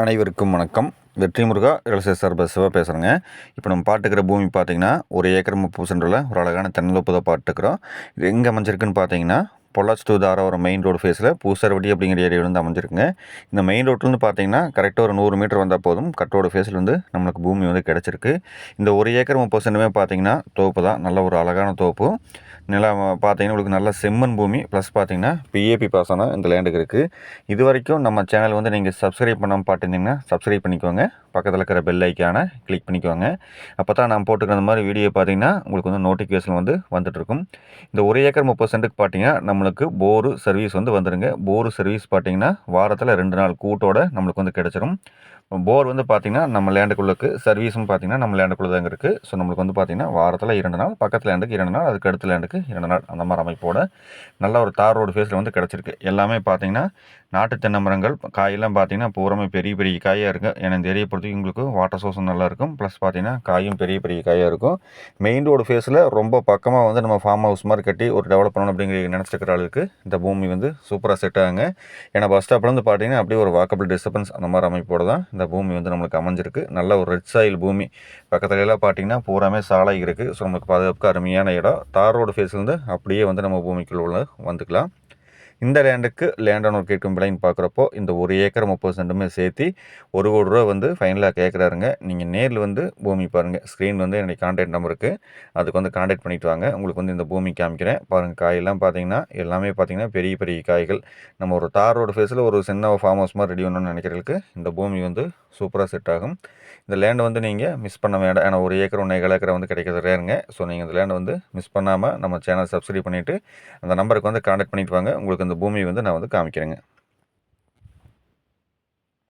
அனைவருக்கும் வணக்கம். வெற்றி முருகா இளசே சார்ப சிவா பேசுகிறேங்க இப்போ நம்ம பாட்டுக்கிற பூமி பார்த்தீங்கன்னா ஒரு ஏக்கர் முப்பது சென்டரில் ஒரு அழகான தென்னந்தோப்பு தான் பாட்டுக்கிறோம். இது எங்கே அமைஞ்சிருக்குன்னு பார்த்தீங்கன்னா Pollachi to Tharavaram main road ஃபேஸில் பூசர்வடி அப்படிங்கிற ஏரியாவில் வந்து அமைஞ்சிருக்குங்க. இந்த மெயின் ரோட்லேருந்து பார்த்தீங்கன்னா கரெக்டாக ஒரு நூறு மீட்டர் வந்தால் போதும். கட்டோட ஃபேஸில் வந்து நம்மளுக்கு பூமி வந்து கிடச்சிருக்கு. இந்த ஒரு ஏக்கர் முப்பது சென்ட்டுமே பார்த்தீங்கன்னா தோப்பு தான். நல்ல ஒரு அழகான தோப்பு. நிலம் பார்த்தீங்கன்னா உங்களுக்கு நல்ல செம்மண் பூமி. ப்ளஸ் பார்த்தீங்கன்னா பிஏபி பாசனம் இந்த லேண்டுக்கு இருக்குது இது வரைக்கும் நம்ம சேனல் வந்து நீங்கள் சப்ஸ்கிரைப் பண்ணாமல் பார்த்துருந்தீங்கன்னா சப்ஸ்கிரைப் பண்ணிக்கோங்க. பக்கத்தில் இருக்கிற பெல் ஐக்கானை கிளிக் பண்ணிக்கோங்க. அப்போ தான் நான் போட்டுக்கிற மாதிரி வீடியோ பார்த்தீங்கன்னா உங்களுக்கு வந்து நோட்டிஃபிகேஷன் வந்து வந்துட்டுருக்கும் இந்த ஒரு ஏக்கர் முப்பது சென்ட்டுக்கு பார்த்தீங்கன்னா நம்மளுக்கு போரு சர்வீஸ் வந்து வந்துடுங்க போரு சர்வீஸ் பார்த்தீங்கன்னா வாரத்தில் ரெண்டு நாள் கூட்டோட நம்மளுக்கு வந்து கிடச்சிரும். போர் வந்து பார்த்திங்கன்னா நம்ம லேண்டுக்குள்ளக்கு சர்வீஸும் பார்த்திங்கன்னா நம்ம லேண்டுக்குள்ளே தாங்க இருக்குது ஸோ நம்மளுக்கு வந்து பார்த்திங்கன்னா வாரத்தில் இரண்டு நாள் பக்கத்து லேண்டுக்கு இரண்டு நாள் அதுக்கு அடுத்த லேண்டுக்கு இரண்டு நாள் அந்த மாதிரி அமைப்போட நல்ல ஒரு தார் ரோடு ஃபேஸில் வந்து கிடச்சிருக்கு. எல்லாமே பார்த்திங்கன்னா நாட்டு தென்னை மரங்கள் காயெல்லாம் பார்த்திங்கன்னா பூராமே பெரிய பெரிய காயாக இருக்குது ஏன்னா இந்த ஏரியை பொறுத்தவரைக்கும் உங்களுக்கு வாட்டர் சோர்ஸும் நல்லாயிருக்கும். ப்ளஸ் பார்த்திங்கன்னா காயும் பெரிய பெரிய காயாக இருக்கும். மெயின் ரோடு ஃபேஸில் ரொம்ப பக்கமாக வந்து நம்ம ஃபார்ம் ஹவுஸ் மாதிரி கட்டி ஒரு டெவலப் பண்ணணும் அப்படிங்கிற நினச்சிருக்கிற அளவுக்கு இந்த பூமி வந்து சூப்பராக செட் ஆகுங்க. ஏன்னா பஸ் ஸ்டாப்லேருந்து பார்த்தீங்கன்னா அப்படியே ஒரு வாக்கபிள் டிஸ்டர்பன்ஸ் அந்த மாதிரி அமைப்போடு தான் இந்த பூமி வந்து நம்மளுக்கு அமைஞ்சிருக்கு. நல்ல ஒரு ரெட் சாயில் பூமி. பக்கத்துல எல்லாம் பார்த்தீங்கன்னா பூராமே சாலை இருக்குது ஸோ நம்மளுக்கு பாதுகாப்புக்கு அருமையான இடம். தார் ரோடு ஃபேஸ்லேருந்து அப்படியே வந்து நம்ம பூமிக்குள்ள வந்துக்கலாம். இந்த லேண்டுக்கு லேண்ட் ஓனர் கேட்கும் விலைன்னு பார்க்குறப்போ இந்த ஒரு ஏக்கர் முப்பது சென்ட்டுமே சேர்த்து ஒரு கோடி ரூபா வந்து ஃபைனலாக கேட்குறாருங்க. நீங்கள் நேரில் வந்து பூமி பாருங்கள் ஸ்க்ரீன் வந்து என்னுடைய கான்டாக்ட் நம்பர் இருக்குது அதுக்கு வந்து கான்டாக்ட் பண்ணிவிட்டு வாங்க. உங்களுக்கு வந்து இந்த பூமி காமிக்கிறேன். பாருங்கள் காயெல்லாம் பார்த்தீங்கன்னா எல்லாமே பார்த்தீங்கன்னா பெரிய பெரிய காய்கள். நம்ம ஒரு தார் ரோடு ஃபேஸில் ஒரு சின்ன ஃபார்ம் ஹவுஸ் மாதிரி ரெடி பண்ணணும்னு நினைக்கிறதுக்கு இந்த பூமி வந்து சூப்பராக செட் ஆகும். இந்த லேண்டை வந்து நீங்கள் மிஸ் பண்ண வேண்டாம். ஏன்னா ஒரு ஏக்கர் ஒன்று ஏக்கர் வந்து கிடைக்கிறது ரேருங்க ஸோ நீங்கள் இந்த லேண்டை வந்து மிஸ் பண்ணாமல் நம்ம சேனல் சப்ஸ்கிரைப் பண்ணிவிட்டு அந்த நம்பருக்கு வந்து கான்டாக்ட் பண்ணிவிட்டு வாங்க. உங்களுக்கு இந்த பூமி வந்து நான் வந்து காமிக்கிறேங்க.